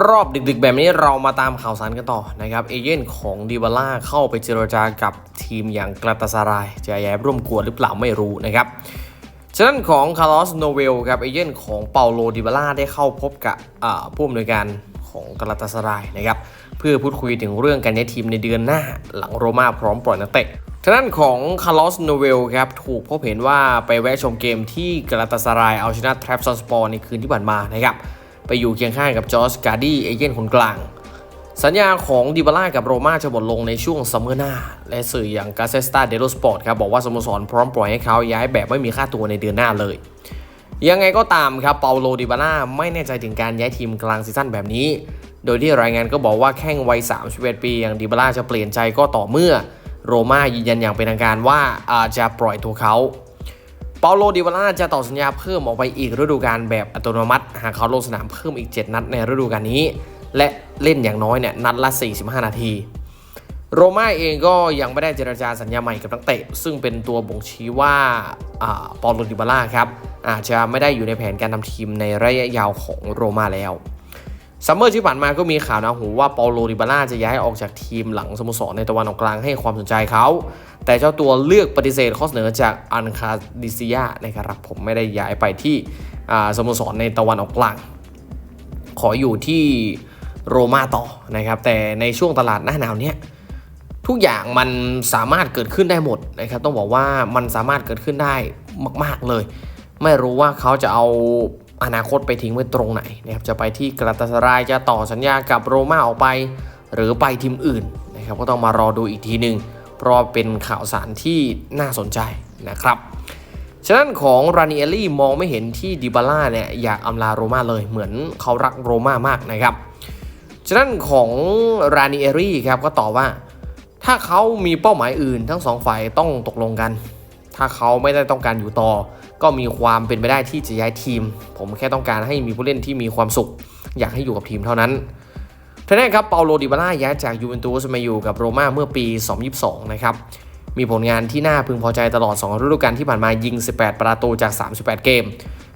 รอบดึกๆ แบบนี้เรามาตามข่าวสารกันต่อนะครับเอเย่นของดิบาล่าเข้าไปเจรจากับทีมอย่างกราตาซารายจะแย้ร่วมกวนหรือเปล่าไม่รู้นะครับฉะนั้นของคาร์ลอสโนเวลครับเอเย่นของเปาโลดิบาล่าได้เข้าพบกับผู้อำนวยการของกราตาซารายนะครับเพื่อพูดคุยถึงเรื่องการย้ายทีมในเดือนหน้าหลังโรม่าพร้อมปล่อยนักเตะทางด้านของคาร์ลอสโนเวลครับถูกพบเห็นว่าไปแวะชมเกมที่กราตาซารายเอาชนะทรัพซันสปอร์ในคืนที่ผ่านมานะครับ ไปอยู่เคียงข้างกับจอร์จการ์ดี้เอเย่นคนกลาง สัญญาของดิบาล่ากับโรม่าจะหมดลงในช่วงซัมเมอร์หน้า และสื่ออย่างกาเซสตาเดโลสปอร์ตครับบอกว่าสโมสรพร้อมปล่อยให้เขาย้ายแบบไม่มีค่าตัวในเดือนหน้าเลยยังไงก็ตามครับเปาโลดิบาล่าไม่แน่ใจถึงการย้ายทีมกลางซีซั่นแบบนี้ โดยที่รายงานก็บอกว่าแข้งวัย 31 ปีอย่างดิบาล่าจะเปลี่ยนใจก็ต่อเมื่อ โรม่ายืนยันอย่างเป็นทางการว่าอาจจะปล่อยตัวเขา เปาโลดิบาล่าจะต่อสัญญาเพิ่มออกไปอีกฤดูกาลแบบอัตโนมัติ หากเขาลงสนามเพิ่มอีก 7 นัดในฤดูกาลนี้ และเล่นอย่างน้อยเนี่ยนัดละ 45 นาที โรม่าเองก็ยังไม่ได้เจรจาสัญญาใหม่กับนักเตะ ซึ่งเป็นตัวบ่งชี้ว่าอาเปาโลดิบาล่าครับอาจจะไม่ได้อยู่ในแผนการทำทีมในระยะยาวของโรม่าแล้ว ซัมเมอร์ที่ผ่านมาก็มีข่าวนะหูว่าเปาโลดิบาล่าจะย้ายออกจากทีมหลังสโมสรในตะวันออกกลางให้ความสนใจเขา แต่เจ้าตัวเลือกปฏิเสธข้อเสนอจากอันคาดิซิยานะครับผมไม่ได้ย้ายไปที่อ่าสโมสรในตะวันออกกลาง ขออยู่ที่โรม่าต่อนะครับ แต่ในช่วงตลาดหน้าหนาวเนี้ยทุกอย่างมันสามารถเกิดขึ้นได้หมดนะครับ ต้องบอกว่ามันสามารถเกิดขึ้นได้มาก ๆเลย ไม่รู้ว่าเขาจะเอา อนาคตไปทิ้งไว้ตรงไหนนะครับจะไปที่กราตาสรายจะต่อสัญญากับโรม่าออกไป หรือไปทีมอื่นนะครับก็ต้องมารอดูอีกทีหนึ่งเพราะเป็นข่าวสารที่น่าสนใจนะครับฉะนั้นของรานิเอลลี่มองไม่เห็นที่ดิบาล่าเนี่ยอยากอำลาโรม่าเลยเหมือนเขารักโรม่ามากนะครับฉะนั้นของรานิเอลลี่ครับก็ตอบว่า ถ้าเขามีเป้าหมายอื่นทั้งสองฝ่ายต้องตกลงกัน ถ้าเขาไม่ได้ต้องการอยู่ต่อ ก็มีความเป็นไปได้ที่จะย้ายทีม ผมแค่ต้องการให้มีผู้เล่นที่มีความสุข อยากให้อยู่กับทีมเท่านั้นท่านี้ครับเปาโลดิบาล่าย้ายจากยูเวนตุสมาอยู่กับโรม่าเมื่อปี 2022 นะครับ มีผลงานที่น่าพึงพอใจตลอด 2 ฤดูกาลที่ผ่านมายิง 18 ประตูจาก 38 เกม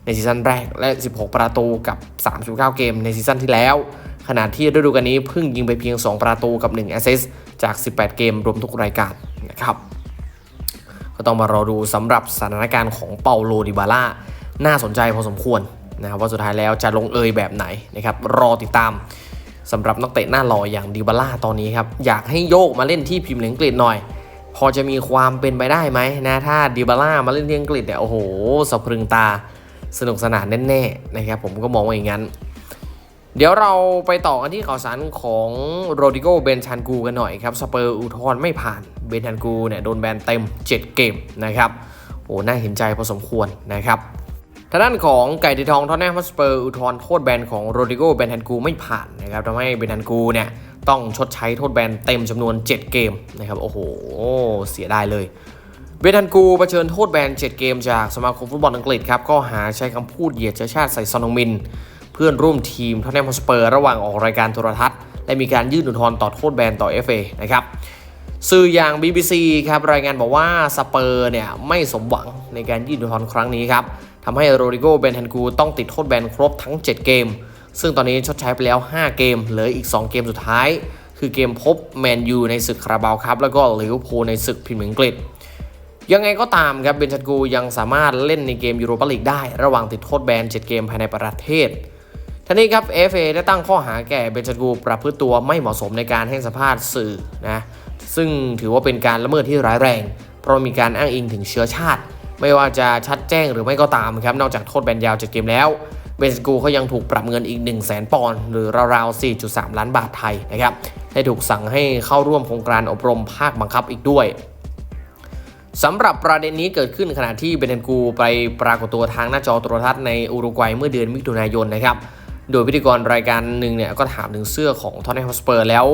ในซีซั่นแรกและ 16 ประตูกับ 39 เกมในซีซั่นที่แล้ว ขณะที่ฤดูกาลนี้เพิ่งยิงไปเพียง 2 ประตูกับ 1 แอสซิสต์จาก 18 เกมรวมทุกรายการนะครับ ก็ต้องมารอดูสำหรับสถานการณ์ของเปาโลดิบาล่าน่าสนใจพอสมควรนะครับว่าสุดท้ายแล้วจะลงเอยแบบไหนนะครับรอติดตามสำหรับนักเตะหน้าหล่ออย่างดิบาล่าตอนนี้ครับอยากให้โยกมาเล่นที่พิมพ์ลีกอังกฤษหน่อย พอจะมีความเป็นไปได้ไหมนะถ้าดิบาล่ามาเล่นที่อังกฤษเนี่ยโอ้โหสะพรึงตาสนุกสนานแน่ๆนะครับผมก็มองว่าอย่างนั้น เดี๋ยวเราไปต่อกันที่ข่าวสารของโรดิโกเบนชันกูกันหน่อยครับสเปอร์อุทธรณ์ไม่ผ่าน เบนชันกูเนี่ยโดนแบนเต็ม 7 เกมนะครับโอ้น่าเห็นใจพอสมควรนะครับทางด้านของไก่ตีทองทอนแนมสเปอร์อุทธรโทษแบนของโรดิโกเบนชันกูไม่ผ่านนะครับทำให้เบนชันกูเนี่ยต้องชดใช้โทษแบนเต็มจำนวน 7 เกมนะครับโอ้โหเสียดายเลยเบนทันกูเผชิญโทษแบน 7 เกมจากสมาคมฟุตบอลอังกฤษครับก็หาใช้คำพูดเหยียดเชื้อชาติใส่ซอนงมิน เพื่อนร่วมทีมทอนแนมฮอสเปอร์ระหว่างออกรายการโทรทัศน์ และมีการยื่นอุทธรณ์ต่อโทษแบนต่อ FA นะครับ สื่ออย่าง BBC ครับรายงานบอกว่าสเปอร์เนี่ยไม่สมหวังในการยื่นอุทธรณ์ครั้งนี้ครับทำให้โรดิโกเบนทันกูต้องติดโทษแบนครบทั้ง 7 เกม ซึ่งตอนนี้ชดใช้ไปแล้ว 5 เกม เหลืออีก 2 เกมสุดท้าย คือเกมพบแมนยูในศึกคาราบาวครับแล้วก็ลิเวอร์พูลในศึกพรีเมียร์อังกฤษยังไงก็ตามครับเบนชันกูยังสามารถเล่นในเกมยูโรปาลีกได้ ระหว่างติดโทษแบน 7 เกมภายในประเทศท่านี้ครับ FA ได้ตั้งข้อหาแก่เบนชันกูประพฤติตัวไม่เหมาะสมในการให้สัมภาษณ์สื่อนะ ซึ่งถือว่าเป็นการละเมิดที่ร้ายแรง เพราะมีการอ้างอิงถึงเชื้อชาติ ไม่ว่าจะชัดแจ้งหรือไม่ก็ตามครับ นอกจากโทษแบนยาว7เกมแล้ว เบนชันกูเขายังถูกปรับเงินอีก 1 0 0 0 0แปอนด์หรือราวๆ 4.3 ล้านบาทไทยนะครับได้ถูกสั่งให้เข้าร่วมโครงการอบรมภาคบังคับอีกด้วยสำหรับประเด็นนี้เกิดขึ้นขณะที่เบนเทนกูไปปรากฏตัวทางหน้าจอโทรทัศน์ในอุรุกวัยเมื่อเดือนมิถุนายนนะครับ โดยพิธีกรรายการหนึ่งเนี่ยก็ถามถึงเสื้อของทอนนี่ฮอสเปอร์แล้ว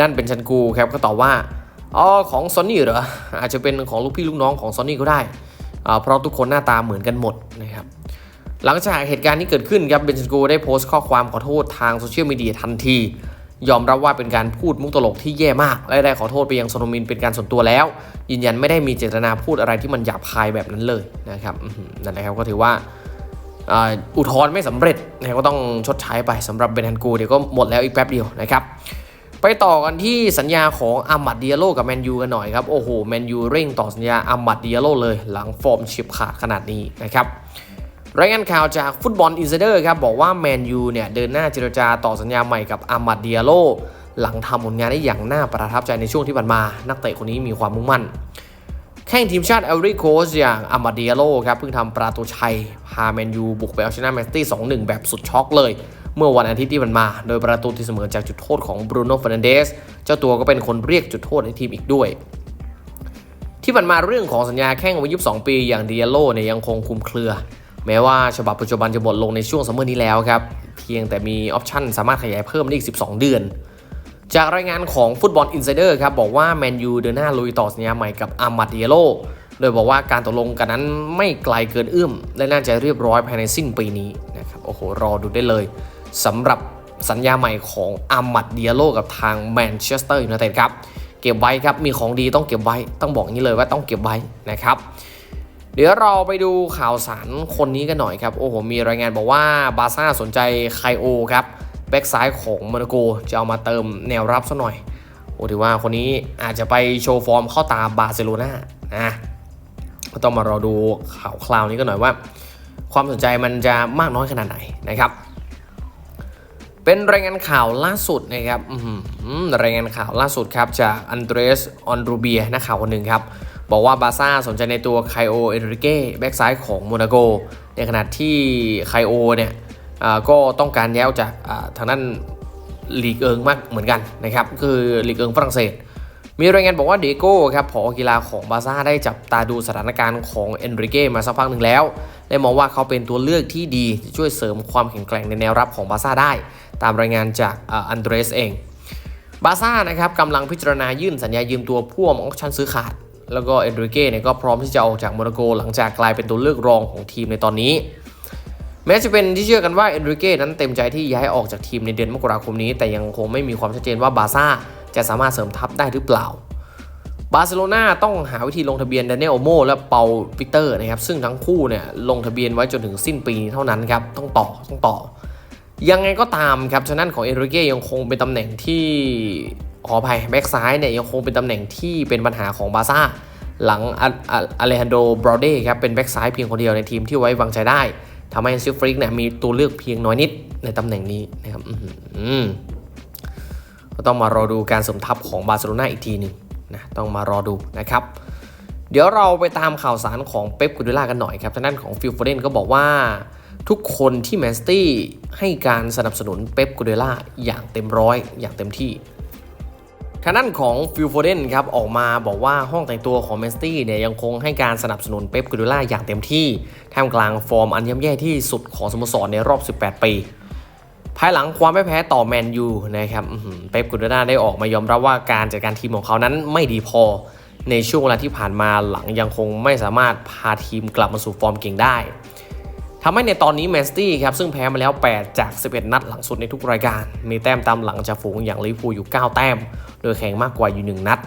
นั่นเป็นชันกูครับก็ตอบว่าอ๋อของซอนนี่เหรออาจจะเป็นของลูกพี่ลูกน้องของซอนนี่ก็ได้อ่าเพราะทุกคนหน้าตาเหมือนกันหมดนะครับหลังจากเหตุการณ์นี้เกิดขึ้นครับเบนชันกูได้โพสต์ข้อความขอโทษทางโซเชียลมีเดียทันที ยอมรับว่าเป็นการพูดมุกตลกที่แย่มาก และได้ขอโทษไปยังโซโนมินเป็นการส่วนตัวแล้ว ยืนยันไม่ได้มีเจตนาพูดอะไรที่มันหยาบคายแบบนั้นเลยนะครับนั่นแหละครับก็ถือว่า อุทธรณ์ไม่สำเร็จนะก็ต้องชดใช้ไปสำหรับเบนันกูเดี๋ยวก็หมดแล้วอีกแป๊บเดียวนะครับไปต่อกันที่สัญญาของอามัดเดียโลกับแมนยูกันหน่อยครับโอ้โหแมนยูเร่งต่อสัญญาอามัดเดียโลเลยหลังฟอร์มเฉียบขาดขนาดนี้นะครับรายงานข่าวจากฟุตบอลอินไซเดอร์ครับบอกว่าแมนยูเนี่ยเดินหน้าเจรจาต่อสัญญาใหม่กับอามัดเดียโลหลังทำผลงานได้อย่างน่าประทับใจในช่วงที่ผ่านมา นักเตะคนนี้มีความมุ่งมั่น แข่งทีมชาติเอลริโคสอย่างอามาเดียโลครับเพิ่งทำประตูชัยพาแมนยูบุกไปเอาชนะแมนซิตี้2-1 แบบสุดช็อกเลย เมื่อวันอาทิตย์ที่มันมา โดยประตูที่เสมอจากจุดโทษของบรูโน่ฟร์นันเดสเจ้าตัวก็เป็นคนเรียกจุดโทษในทีมอีกด้วย ที่ผ่านมาเรื่องของสัญญาแข่งวัย22ปีอย่างเดียโลเนี่ยยังคงคุมเครือ แม้ว่าฉบับปัจจุบันจะหมดลงในช่วงซัมเมอร์นี้แล้วครับเพียงแต่มีออปชั่นสามารถขยายเพิ่มได้อีก 12 เดือน จากรายงานของฟุตบอลอินไซเดอร์ครับบอกว่าแมนยูเดินหน้าลุยต่อสัญญาใหม่กับอามัดเดียโลโดยบอกว่าการตกลงกันนั้นไม่ไกลเกินเอื้อม และน่าจะเรียบร้อยภายในสิ้นปีนี้นะครับโอ้โห รอดูได้เลยสำหรับสัญญาใหม่ของอามัดเดียโลกับทางแมนเชสเตอร์ยูไนเต็ดครับ เก็บไว้ครับ มีของดีต้องเก็บไว้ ต้องบอกงี้เลยว่าต้องเก็บไว้นะครับ เดี๋ยวเราไปดูข่าวสารคนนี้กันหน่อยครับ โอ้โห มีรายงานบอกว่าบาซ่าสนใจไคโอครับ แบ็กซ้ายของโมนาโกจะเอามาเติมแนวรับซะหน่อย โอ้ถือว่าคนนี้อาจจะไปโชว์ฟอร์มเข้าตาบาร์เซโลนานะก็ต้องมารอดูข่าวคราวนี้กันหน่อยว่า ความสนใจมันจะมากน้อยขนาดไหนนะครับ เป็นรายงานข่าวล่าสุดนะครับรายงานข่าวล่าสุดครับจากอันเดรสออนรูเบียนักข่าวคนหนึ่งครับบอกว่าบาซ่าสนใจในตัวไคโอเอริเก้แบ็กซ้ายของโมนาโก ในขณะที่ไคโอเนี่ย ก็ต้องการย้ายออกจากทางด้านลีกเอิงมากเหมือนกันนะครับคือลีกเอิงฝรั่งเศส มีรายงานบอกว่าเดโก้ครับผอกีฬาของบาซ่าได้จับตาดูสถานการณ์ของเอนริเก้มาสักพักหนึ่งแล้วได้มองว่าเขาเป็นตัวเลือกที่ดีที่ช่วยเสริมความแข็งแกร่งในแนวรับของบาซ่าได้ ตามรายงานจากอันเดรสเองบาซ่านะครับกำลังพิจารณายื่นสัญญายืมตัวพ่วงออคชั่นซื้อขาด แล้วก็เอนริเก้เนี่ยก็พร้อมที่จะออกจากโมนาโกหลังจากกลายเป็นตัวเลือกรองของทีมในตอนนี้ แม้จะเป็นที่เชื่อกันว่าเอนริเก้นั้นเต็มใจที่ย้ายออกจากทีมในเดือนมกราคมนี้ แต่ยังคงไม่มีความชัดเจนว่าบาซ่าจะสามารถเสริมทัพได้หรือเปล่า บาร์เซโลนาต้องหาวิธีลงทะเบียนดานเนลโอโมและเปาวิกเตอร์นะครับซึ่งทั้งคู่เนี่ยลงทะเบียนไว้จนถึงสิ้นปีนี้เท่านั้นครับต้องต่อต้องต่อ ยังไงก็ตามครับฉะนั้นของเอนริเก้ยังคงเป็นตำแหน่งที่ขออภัยแบ็กซ้ายเนี่ยยังคงเป็นตำแหน่งที่เป็นปัญหาของบาซ่าหลังอเลฮันโดบรอเดครับเป็นแบ็กซ้ายเพียงคนเดียวในทีมที่ไว้วางใจได้ ทำให้ซิลฟริกเนี่ยมีตัวเลือกเพียงน้อยนิดในตำแหน่งนี้นะครับก็ต้องมารอดูการสมทัพของบาร์เซโลนาอีกทีหนึ่งนะต้องมารอดูนะครับ เดี๋ยวเราไปตามข่าวสารของเป๊ปกูดิล่ากันหน่อยครับทางด้านของฟิลโฟเดนก็บอกว่าทุกคนที่แมนสตี้ให้การสนับสนุนเป๊ปกูดิล่าอย่างเต็มร้อยอย่างเต็มที่ ทางด้านของฟิลโฟเดนครับออกมาบอกว่าห้องแต่งตัวของแมนสตี้เนี่ยยังคงให้การสนับสนุนเป๊ปกูดิล่าอย่างเต็มที่ท่ามกลางฟอร์มอันย่ำแย่ที่สุดของสโมสรในรอบ 18 ปี ภายหลังความไม่แพ้ต่อแมนยูนะครับเป๊ปกูดิล่าได้ออกมายอมรับว่าการจัดการทีมของเขานั้นไม่ดีพอ ในช่วงเวลาที่ผ่านมาหลังยังคงไม่สามารถพาทีมกลับมาสู่ฟอร์มเก่งได้ ทำให้ในตอนนี้แมนสตี้ครับซึ่งแพ้มาแล้ว 8 จาก 11 นัดหลังสุดในทุกรายการ มีแต้มตามหลังจากฝูงอย่างลิเวอร์พูลอยู่ 9 แต้ม โดยแข่งมากกว่าอยู่ 1 นัด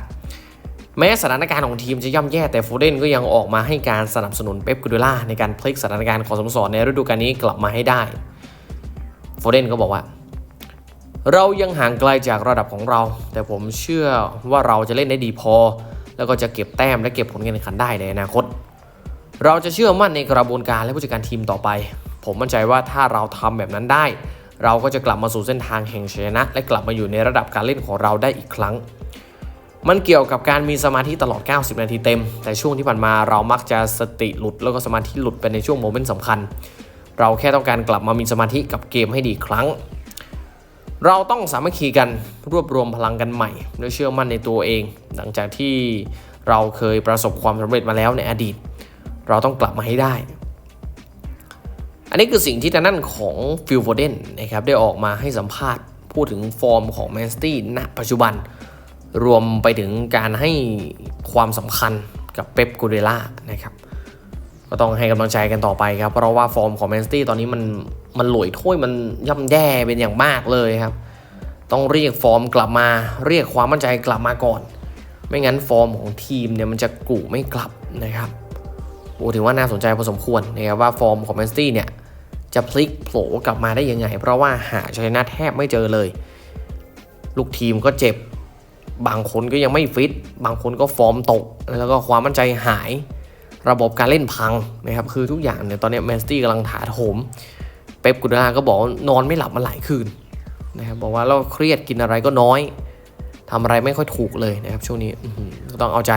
แม้สถานการณ์ของทีมจะย่ำแย่แต่โฟเดนก็ยังออกมาให้การสนับสนุนเป๊ปกูดิล่าในการพลิกสถานการณ์ของสโมสรในฤดูกาลนี้กลับมาให้ได้โฟเดนก็บอกว่า เรายังห่างไกลจากระดับของเรา แต่ผมเชื่อว่าเราจะเล่นได้ดีพอ แล้วก็จะเก็บแต้มและเก็บผลการแข่งขันได้ในอนาคต เราจะเชื่อมั่นในกระบวนการและผู้จัดการทีมต่อไป ผมมั่นใจว่าถ้าเราทำแบบนั้นได้ เราก็จะกลับมาสู่เส้นทางแห่งชัยชนะ และกลับมาอยู่ในระดับการเล่นของเราได้อีกครั้ง มันเกี่ยวกับการมีสมาธิตลอด 90 นาทีเต็ม แต่ช่วงที่ผ่านมาเรามักจะสติหลุด แล้วก็สมาธิหลุดไปในช่วงโมเมนต์สำคัญ เราแค่ต้องการกลับมามีสมาธิกับเกมให้ดีครั้งเราต้องสามัคคีกันรวบรวมพลังกันใหม่ด้วยเชื่อมั่นในตัวเอง หลังจากที่เราเคยประสบความสำเร็จมาแล้วในอดีต เราต้องกลับมาให้ได้ อันนี้คือสิ่งที่ทางด้านของฟิลโฟเดนนะครับได้ออกมาให้สัมภาษณ์ พูดถึงฟอร์มของแมนสตี้ณปัจจุบัน รวมไปถึงการให้ความสำคัญกับเป๊ปกูเดล่านะครับก็ต้องให้กำลังใจกันต่อไปครับ เพราะว่าฟอร์มของแมนซิตี้ตอนนี้มันมันหลอยถ้วยมันย่ำแย่เป็นอย่างมากเลยครับ ต้องเรียกฟอร์มกลับมา เรียกความมั่นใจกลับมาก่อน ไม่งั้นฟอร์มของทีมเนี่ยมันจะกู่ไม่กลับนะครับ โอ้ถือว่าน่าสนใจพอสมควรนะครับว่าฟอร์มของแมนซิตี้เนี่ยจะพลิกโผลกลับมาได้ยังไง เพราะว่าหาชัยชนะแทบไม่เจอเลย ลูกทีมก็เจ็บ บางคนก็ยังไม่ฟิต บางคนก็ฟอร์มตก แล้วก็ความมั่นใจหาย ระบบการเล่นพังนะครับ คือทุกอย่างเนี่ยตอนนี้แมนสตี้กำลังถาโถม เป๊ปกุดาก็บอกนอนไม่หลับมาหลายคืนนะครับบอกว่าเราเครียดกินอะไรก็น้อยทำอะไรไม่ค่อยถูกเลยนะครับช่วงนี้ก็ต้องเอาใจ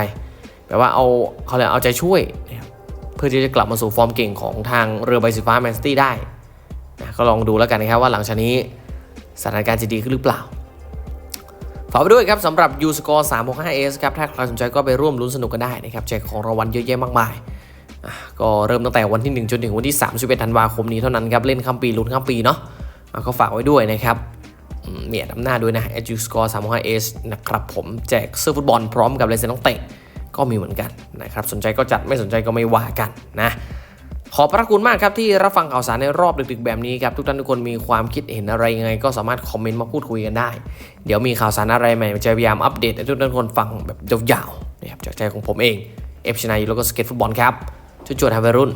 แบบว่าเอาเขาเรียกเอาใจช่วย พื่อที่จะกลับมาสู่ฟอร์มเก่งของทางเรือใบสีฟ้าแมนสตี้ได้นะก็ลองดูแล้วกันนะครับว่าหลังจากนี้สถานการณ์จะดีขึ้นหรือเปล่าฝากไปด้วยครับสำหรับ U Score 365S ครับ ถ้าใครสนใจก็ไปร่วมลุ้นสนุกกันได้นะครับแจกของรางวัลเยอะแยะมากมายก็เริ่มตั้งแต่วันที่ 1 จนถึงวันที่ 31 ธันวาคมนี้เท่านั้นครับ เล่นข้ามปีลุ้นข้ามปีเนาะก็ฝากไว้ด้วยนะครับมเนี่ยดำหน้าด้วยนะ U Score 365S นะครับผมแจกเสื้อฟุตบอลพร้อมกับลายเซ็นนักเตะ ก็มีเหมือนกันนะครับสนใจก็จัดไม่สนใจก็ไม่ว่ากันนะขอบพระคุณมากครับที่รับฟังข่าวสารในรอบดึกๆแบบนี้ครับ ทุกท่านทุกคนมีความคิดเห็นอะไรยังไง ก็สามารถคอมเมนต์มาพูดคุยกันได้ เดี๋ยวมีข่าวสารอะไรใหม่จะพยายามอัปเดตให้ทุกท่านทุกคนฟังแบบยาวๆนะครับจากใจของผมเองเอฟชนายแล้วก็สเก็ตฟุตบอลครับชุดจวดฮาเวรุ่น